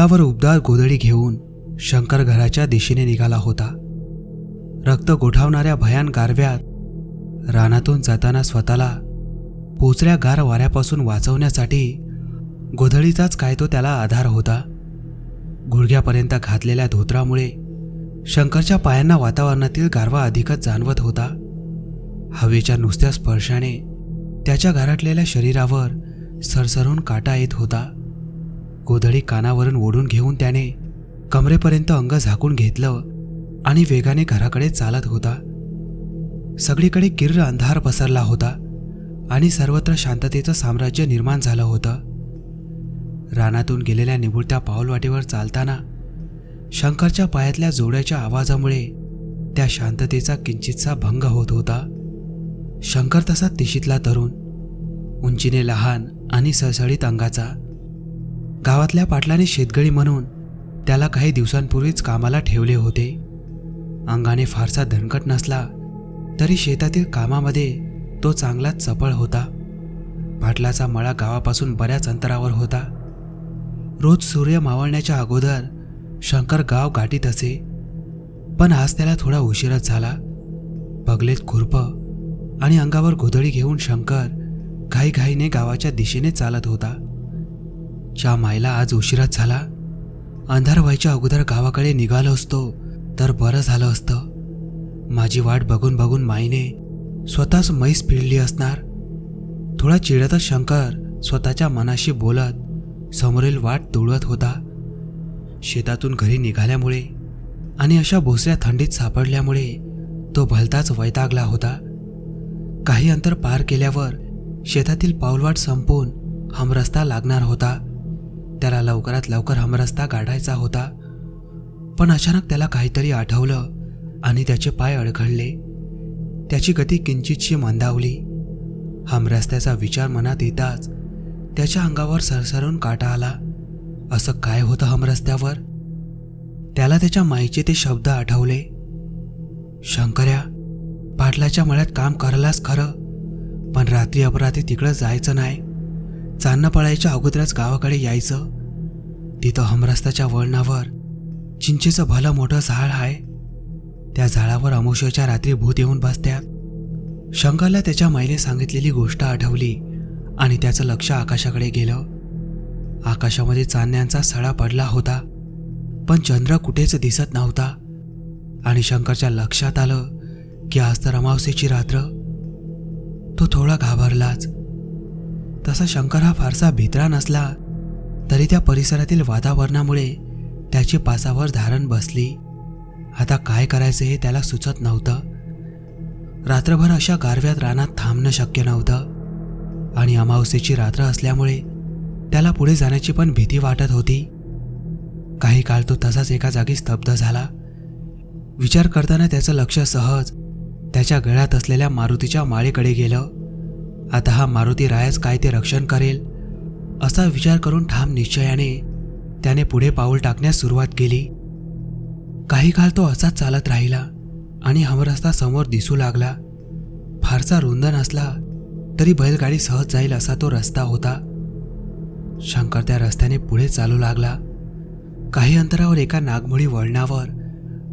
अंगावर उबदार गोधडी घेऊन शंकर घराच्या दिशेने निघाला होता. रक्त गोठावणाऱ्या भयान गारव्यात रानातून जाताना स्वतःला पोचऱ्या गार वाऱ्यापासून वाचवण्यासाठी गोधडीचाच काय तो त्याला आधार होता. गुडघ्यापर्यंत घातलेल्या धोत्रामुळे शंकरच्या पायांना वातावरणातील गारवा अधिकच जाणवत होता. हवेच्या नुसत्या स्पर्शाने त्याच्या घराटलेल्या शरीरावर सरसरून काटा येत होता. गोधडी कानावरून ओढून घेऊन त्याने कमरेपर्यंत अंग झाकून घेतलं आणि वेगाने घराकडे चालत होता. सगळीकडे किर्र अंधार पसरला होता आणि सर्वत्र शांततेचं साम्राज्य निर्माण झालं होतं. रानातून गेलेल्या निबुळत्या पाऊलवाटेवर चालताना शंकरच्या पायातल्या जोड्याच्या आवाजामुळे त्या शांततेचा किंचितसा भंग होत होता. शंकर तसा तिशीतला तरुण उंचीने लहान आणि सळसळीत अंगाचा गावातल्या पाटलाने शेतगळी म्हणून त्याला काही दिवसांपूर्वीच कामाला ठेवले होते. अंगाने फारसा धनकट नसला तरी शेतातील कामामध्ये तो चांगलाच चपळ होता. पाटलाचा मळा गावापासून बऱ्याच अंतरावर होता. रोज सूर्य मावळण्याच्या अगोदर शंकर गाव गाठीत असे. पण आज त्याला थोडा उशीरच झाला. पगलेत खुरप आणि अंगावर गोधडी घेऊन शंकर घाईघाईने गावाच्या दिशेने चालत होता. च्या मायला आज उशिराच झाला अंधार व्हायच्या अगोदर गावाकडे निघालो असतो तर बरं झालं असतं. माझी वाट बघून बघून माईने स्वतःच मैस पिळली असणार. थोडा चिडतच शंकर स्वतःच्या मनाशी बोलत समोरील वाट तुळवत होता. शेतातून घरी निघाल्यामुळे आणि अशा भोसऱ्या थंडीत सापडल्यामुळे तो भलताच वैतागला होता. काही अंतर पार केल्यावर शेतातील पाऊलवाट संपून हमरस्ता लागणार होता. त्याला लवकरात लवकर हमरस्ता काढायचा होता. पण अचानक त्याला काहीतरी आठवलं आणि त्याचे पाय अडखळले. त्याची गती किंचितशी मंदावली. हमरस्त्याचा विचार मनात येताच त्याच्या अंगावर सरसरून काटा आला. असं काय होतं हमरस्त्यावर त्याला त्याच्या माईचे ते शब्द आठवले. शंकर्या पाटलाच्या मळ्यात काम करायलाच खरं पण रात्री अपराधी तिकडं जायचं नाही. चांदणं पळायच्या अगोदरच गावाकडे यायचं. तिथं हमरस्ताच्या वळणावर चिंचेचं भलं मोठं झाड आहे त्या झाडावर अमुष्याच्या रात्री भूत येऊन बसत्यात. शंकरला त्याच्या माईने सांगितलेली गोष्ट आठवली आणि त्याचं लक्ष आकाशाकडे गेलं. आकाशामध्ये चांदण्यांचा सडा पडला होता पण चंद्र कुठेच दिसत नव्हता. आणि शंकरच्या लक्षात आलं की आज तर अमावस्येची रात्र. तो थोडा घाबरलाच. तसा शंकर हा फारसा भित्रा नसला तरी त्या परिसरातील वातावरणामुळे त्याची पासावर धारण बसली. आता काय करायचं हे त्याला सुचत नव्हतं. रात्रभर अशा गारव्यात रानात थांबणं शक्य नव्हतं. आणि अमावस्येची रात्र असल्यामुळे त्याला पुढे जाण्याची पण भीती वाटत होती. काही काळ तो तसाच एका जागी स्तब्ध झाला. विचार करताना त्याचं लक्ष सहज त्याच्या गळ्यात असलेल्या मारुतीच्या माळेकडे गेलं. आता हा मारुती रायाच काय ते रक्षण करेल? असा विचार करून ठाम निश्चयाने त्याने पुढे पाऊल टाकण्यास सुरुवात केली. काही काळ तो असाच चालत राहिला आणि हमरस्ता समोर दिसू लागला. फारसा रुंद नसला तरी बैलगाडी सहज जाईल असा तो रस्ता होता. शंकर त्या रस्त्याने पुढे चालू लागला. काही अंतरावर एका नागमोडी वळणावर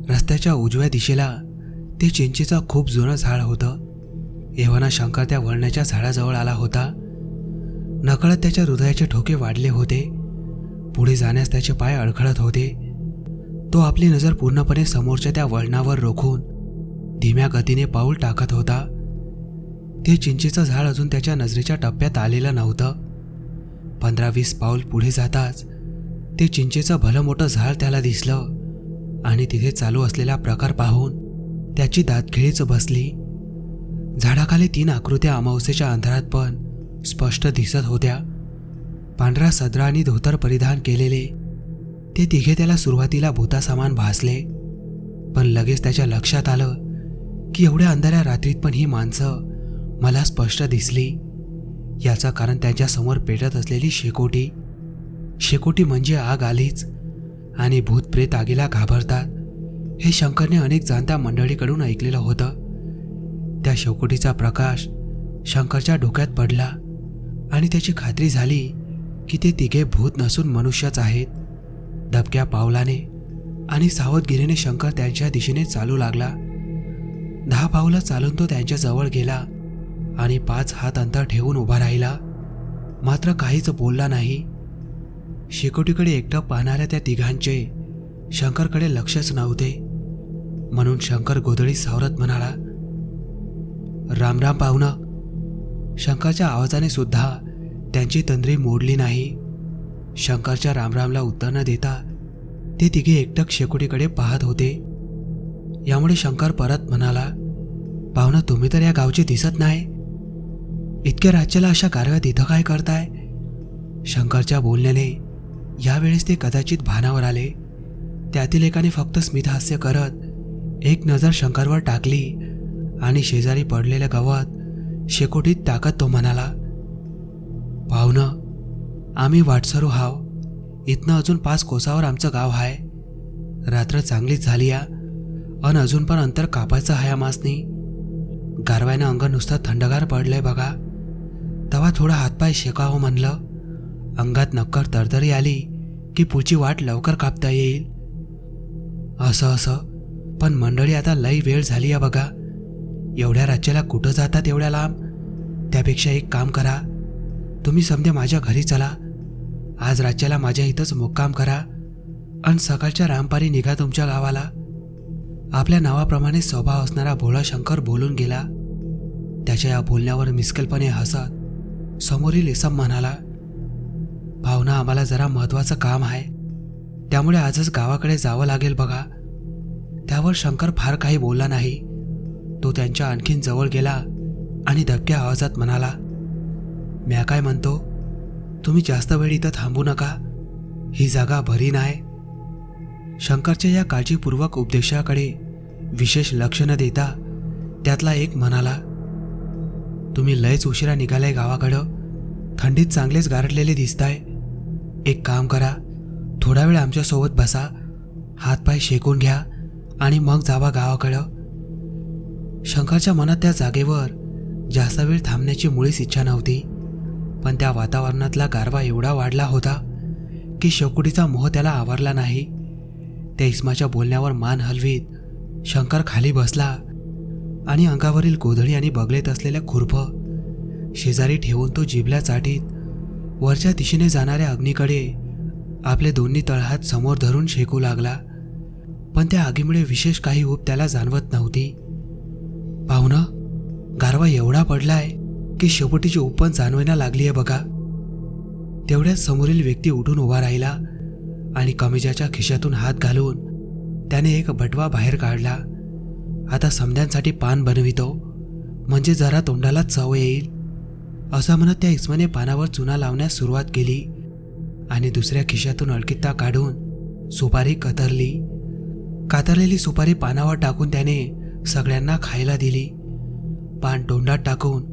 रस्त्याच्या उजव्या दिशेला ते चिंचेचं खूप जुनं झाड होतं. एव्हाना शंकर त्या वळणाच्या झाडाजवळ आला होता. नकळत त्याच्या हृदयाचे ठोके वाढले होते. पुढे जाण्यास त्याचे पाय अडखळत होते. तो आपली नजर पूर्णपणे समोरच्या त्या वळणावर रोखून धीम्या गतीने पाऊल टाकत होता. ते चिंचेचं झाड अजून त्याच्या नजरेच्या टप्प्यात आलेलं नव्हतं. पंधरा वीस पाऊल पुढे जाताच ते चिंचेचं भलं मोठं झाड त्याला दिसलं आणि तिथे चालू असलेला प्रकार पाहून त्याची दातखिळीच बसली. झाडाखाली तीन आकृत्या अमावस्येच्या अंधारात पण स्पष्ट दिसत होत्या. पांढरा सदरा आणि धोतर परिधान केलेले ते तिघे त्याला सुरुवातीला भूतासमान भासले. पण लगेच त्याच्या लक्षात आलं की एवढ्या अंधाऱ्या रात्रीत पण ही माणसं मला स्पष्ट दिसली. याचं कारण त्यांच्यासमोर पेटत असलेली शेकोटी. शेकोटी म्हणजे आग आलीच आणि भूत प्रेत आगीला घाबरतात. हे शंकरने अनेक जाणत्या मंडळीकडून ऐकलेलं होतं. त्या शेकोटीचा प्रकाश शंकरच्या डोक्यात पडला आणि त्याची खात्री झाली की ते तिघे भूत नसून मनुष्यच आहेत. दबक्या पावलाने आणि सावधगिरीने शंकर त्यांच्या दिशेने चालू लागला. दहा पावलं चालून तो त्यांच्याजवळ गेला आणि पाच हात अंतर ठेवून उभा राहिला. मात्र काहीच बोलला नाही. शेकोटीकडे एकटं पाहणाऱ्या त्या तिघांचे शंकरकडे लक्षच नव्हते. म्हणून शंकर गोधळी सावरत म्हणाला राम राम पाहुणं. शंकरच्या आवाजाने सुद्धा त्यांची तंद्री मोडली नाही. शंकरच्या रामरामला उत्तर न देता ते तिघे एकटक शेकोटीकडे पाहत होते. यामुळे शंकर परत म्हणाला पाहुणा तुम्ही तर या गावचे दिसत नाही. इतक्या राज्याला अशा कारव्यात इथं काय करताय? शंकरच्या बोलण्याने यावेळेस ते कदाचित भानावर आले. त्यातील एकाने फक्त स्मितहास्य करत एक नजर शंकरवर टाकली. आणि शेजारी पडलेल्या गवत शेकोटीत टाकत तो म्हणाला पाहुणं आम्ही वाटसरू हाव. इथनं अजून पाच कोसावर आमचं गाव आहे रात्र चांगलीच झाली या अन अजून पण अंतर कापायचं आहे आमासनी गारवायनं अंग नुसतं थंडगार पडलंय बघा. तवा थोडा हातपाय शेकावं म्हणलं. अंगात नक्कर तरतरी आली की पुढची वाट लवकर कापता येईल. असं असं. पण मंडळी आता लई वेळ झाली या बघा. एवढ्या राज्याला कुठं जातात एवढ्या लांब? त्यापेक्षा एक काम करा. तुम्ही समजे माझ्या घरी चला. आज राज्याला माझ्या इथंच मुक्काम करा. आणि सकाळच्या रामपारी निघा तुमच्या गावाला. आपल्या नावाप्रमाणे स्वभाव असणारा भोळा शंकर बोलून गेला. त्याच्या या बोलण्यावर मिस्कलपणे हसत समोरील इसम म्हणाला भावना आम्हाला जरा महत्वाचं काम आहे. त्यामुळे आजच गावाकडे जावं लागेल बघा. त्यावर शंकर फार काही बोलला नाही. तो त्यांच्या आणखीन जवळ गेला आणि धबक्या आवाजात म्हणाला म्या काय म्हणतो? तुम्ही जास्त वेळ इथं थांबू नका. ही जागा भरी नाही. शंकरच्या या काळजीपूर्वक उपदेशाकडे विशेष लक्ष न देता त्यातला एक म्हणाला तुम्ही लयच उशिरा निघालाय गावाकडं. थंडीत चांगलेच गारटलेले दिसताय. एक काम करा थोडा वेळ आमच्यासोबत बसा. हातपाय शेकून घ्या आणि मग जावा गावाकडं. शंकरच्या मनात त्या जागेवर जास्त वेळ थांबण्याची मुळीच इच्छा नव्हती. पण त्या वातावरणातला गारवा एवढा वाढला होता की शेकोटीचा मोह त्याला आवरला नाही. त्या इस्माच्या बोलण्यावर मान हलवीत शंकर खाली बसला आणि अंगावरील गोधडी आणि बगलेत असलेल्या खुरप शेजारी ठेवून तो जिबल्या चाटीत वरच्या दिशेने जाणाऱ्या अग्नीकडे आपले दोन्ही तळहात समोर धरून शेकू लागला. पण त्या आगीमुळे विशेष काही ऊब त्याला जाणवत नव्हती. पाहुणं गारवा एवढा पडलाय की शेवटीची ऊब जाणवायला लागली आहे बघा. तेवढ्याच समोरील व्यक्ती उठून उभा राहिला आणि कमिजाच्या खिशातून हात घालून त्याने एक बटवा बाहेर काढला. आता समध्यांसाठी पान बनवितो म्हणजे जरा तोंडाला चव येईल असं म्हणत त्या इस्माने पानावर चुना लावण्यास सुरुवात केली आणि दुसऱ्या खिशातून अडकित्ता काढून सुपारी कतरली. कातरलेली सुपारी पानावर टाकून त्याने सगळ्यांना खायला दिली. पान तोंडात टाकून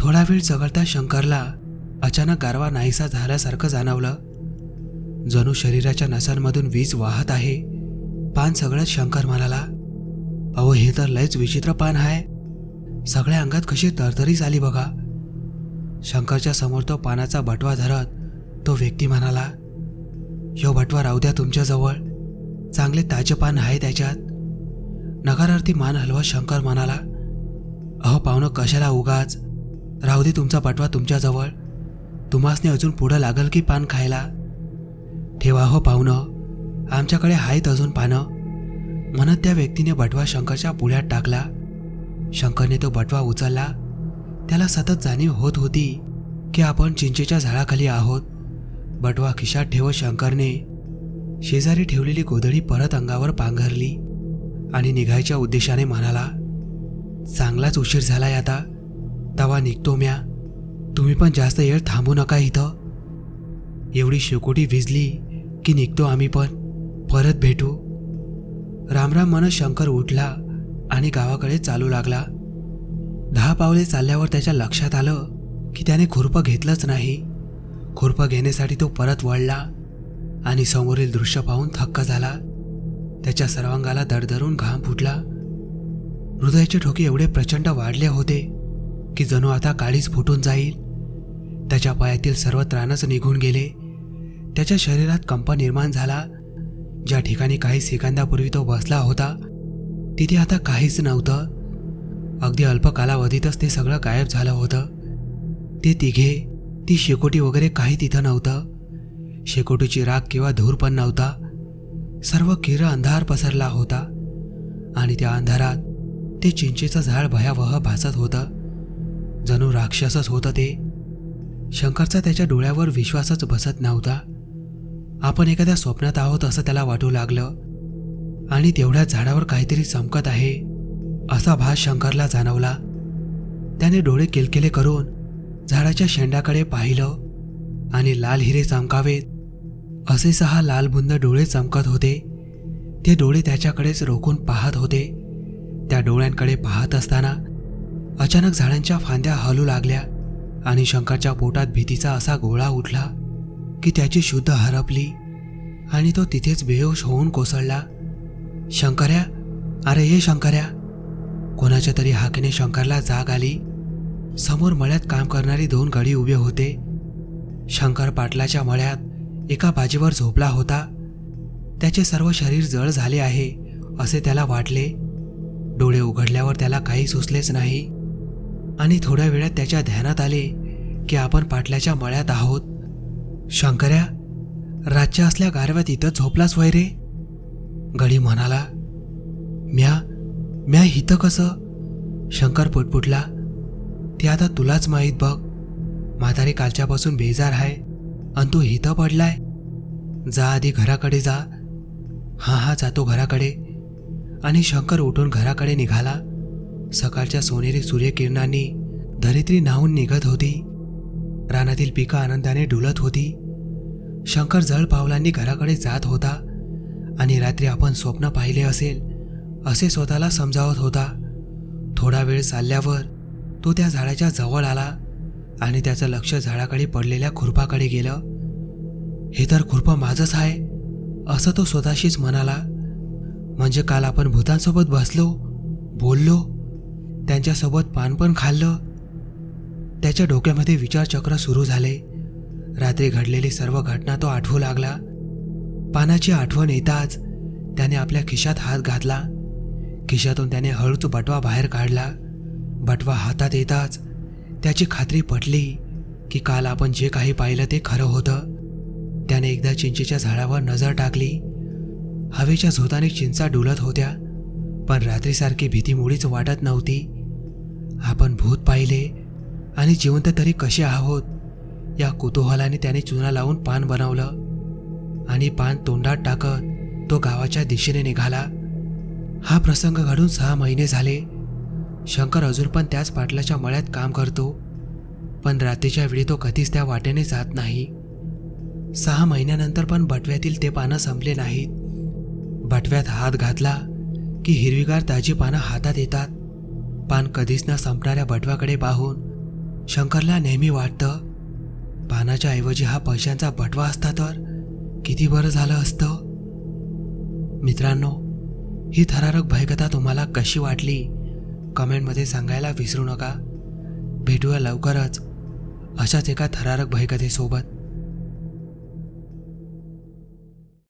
थोडा वेळ चघळता शंकरला अचानक गारवा नाहीसा झाल्यासारखं जाणवलं. जणू शरीराच्या नसांमधून वीज वाहत आहे. पान सगळंच शंकर म्हणाला अहो हे तर लयच विचित्र पान आहे सगळ्या अंगात कशी तरतरी झाली बघा. शंकरच्या समोर तो पानाचा बटवा धरत तो व्यक्ती म्हणाला ह्यो बटवा राहू द्या तुमच्याजवळ. चांगले ताजे पान आहे त्याच्यात. नकारार्थी मान हलवा शंकर म्हणाला अहो पाहुणं कशाला उगाच? राहू दे तुमचा बटवा तुमच्याजवळ तुम्हासने अजून पुढं लागल की पान खायला? ठेवा हो पाहुणं. आमच्याकडे आहेत अजून पानं. म्हणत त्या व्यक्तीने बटवा शंकरच्या पुढ्यात टाकला. शंकरने तो बटवा उचलला. त्याला सतत जाणीव होत होती की आपण चिंचेच्या झाडाखाली आहोत. बटवा खिशात ठेवत शंकरने शेजारी ठेवलेली गोधडी परत अंगावर पांघरली. आणि निघायच्या उद्देशाने म्हणाला चांगलाच उशीर झालाय आता. तवा निघतो म्या. तुम्ही पण जास्त वेळ थांबू नका इथं. एवढी शेकोटी विजली की निघतो आम्ही पण. परत भेटू. रामराम मन शंकर उठला आणि गावाकडे चालू लागला. दहा पावले चालल्यावर त्याच्या लक्षात आलं की त्याने खुरपं घेतलंच नाही. खुरपं घेण्यासाठी तो परत वळला आणि समोरील दृश्य पाहून थक्क झाला. त्याच्या सर्वांगाला दडदरून घाम फुटला. हृदयाचे ठोके एवढे प्रचंड वाढले होते की जणू आता काळीच फुटून जाईल. त्याच्या पायातील सर्व त्राणच निघून गेले. त्याच्या शरीरात कंप निर्माण झाला. ज्या ठिकाणी काही सेकंदापूर्वी तो बसला होता तिथे आता काहीच नव्हतं. अगदी अल्प कालावधीतच ते सगळं गायब झालं होतं. ते तिघे ती शेकोटी वगैरे काही तिथं नव्हतं. शेकोटीची राग किंवा धूर पण नव्हता. सर्व किर अंधार पसरला होता. आणि त्या अंधारात ते चिंचेचं झाड भयावह भासत होतं. जणू राक्षसच होतं ते. शंकरचा त्याच्या डोळ्यावर विश्वासच बसत नव्हता. आपण एखाद्या स्वप्नात आहोत असं त्याला वाटू लागलं. आणि तेवढ्या झाडावर काहीतरी चमकत आहे असा भास शंकरला जाणवला. त्याने डोळे किलकिले करून झाडाच्या शेंडाकडे पाहिलं. आणि लाल हिरे चमकावेत. असे सहा लालबुंद डोळे चमकत होते. ते डोळे त्याच्याकडेच रोखून पाहत होते. त्या डोळ्यांकडे पाहत असताना अचानक झाडांच्या फांद्या हलू लागल्या आणि शंकरच्या पोटात भीतीचा असा गोळा उठला की त्याची शुद्ध हरपली आणि तो तिथेच बेहोश होऊन कोसळला. शंकर्या अरे ये शंकर्या. कोणाच्या तरी हाकेने शंकरला जाग आली. समोर मळ्यात काम करणारी दोन गडी उभे होते. शंकर पाटलाच्या मळ्यात एका बाजीवर झोपला होता. त्याचे सर्व शरीर जळ झाले आहे असे त्याला वाटले. डोळे उघडल्यावर त्याला काही सुचलेच नाही. आणि थोड्या वेळात त्याच्या ध्यानात आले की आपण पाटल्याच्या मळ्यात आहोत. शंकर्या रातच्या असल्या गारव्यात इथं झोपलाच वय रे? गडी म्हणाला. म्या म्या हिथं कसं? शंकर पुटपुटला. ते आता तुलाच माहीत बघ. म्हातारी कालच्यापासून बेजार आहे आणि तो इथं पडलाय? जा आधी घराकडे जा. हा हा जातो घराकडे. आणि शंकर उठून घराकडे निघाला. सकाळच्या सोनेरी सूर्यकिरणांनी धरित्री न्हावून निघत होती. रानातील पिकं आनंदाने डुलत होती. शंकर जळ पावलांनी घराकडे जात होता. आणि रात्री आपण स्वप्न पाहिले असेल असे स्वतःला समजावत होता. थोडा वेळ चालल्यावर तो त्या झाडाच्या जवळ आला. आणि त्याचं लक्ष झाडाकडे पडलेल्या खुरपाकडे गेलं. हे तर खुरपं माझंच आहे असं तो स्वतःशीच म्हणाला. म्हणजे काल आपण भूतांसोबत बसलो बोललो त्यांच्यासोबत पान पण खाल्लं. त्याच्या डोक्यामध्ये विचारचक्र सुरू झाले. रात्री घडलेली सर्व घटना तो आठवू लागला. पानाची आठवण येताच त्याने आपल्या खिशात हात घातला. खिशातून त्याने हळूच बटवा बाहेर काढला. बटवा हातात येताच त्याची खात्री पटली की काल आपण जे काही पाहिलं ते खरं होतं. त्याने एकदा चिंचेच्या झाडावर नजर टाकली. हवेच्या झोताने चिंचा डुलत होत्या पण रात्रीसारखी भीती मुळीच वाटत नव्हती. आपण भूत पाहिले आणि जिवंत तरी कसे आहोत या कुतूहलाने त्याने चुना लावून पान बनवलं आणि पान तोंडात टाकत तो गावाच्या दिशेने निघाला. हा प्रसंग घडून सहा महिने झाले. शंकर अजून पण त्याच पाटलाच्या मळ्यात काम करतो. पण रात्रीच्या वेळी तो कधीच त्या वाटेने जात नाही. सहा महिन्यानंतर पण बटव्यातील ते पानं संपले नाहीत. बटव्यात हात घातला की हिरवीगार ताजी पानं हातात येतात. पान कधीच न संपणाऱ्या बटव्याकडे पाहून शंकरला नेहमी वाटतं पानाच्या ऐवजी हा पैशांचा बटवा असता तर किती बरं झालं असतं? मित्रांनो ही थरारक भयकथा तुम्हाला कशी वाटली? कमेंटमध्ये सांगायला विसरू नका. भेटूया लवकरच. अशाच एका थरारक भयकथेसोबत.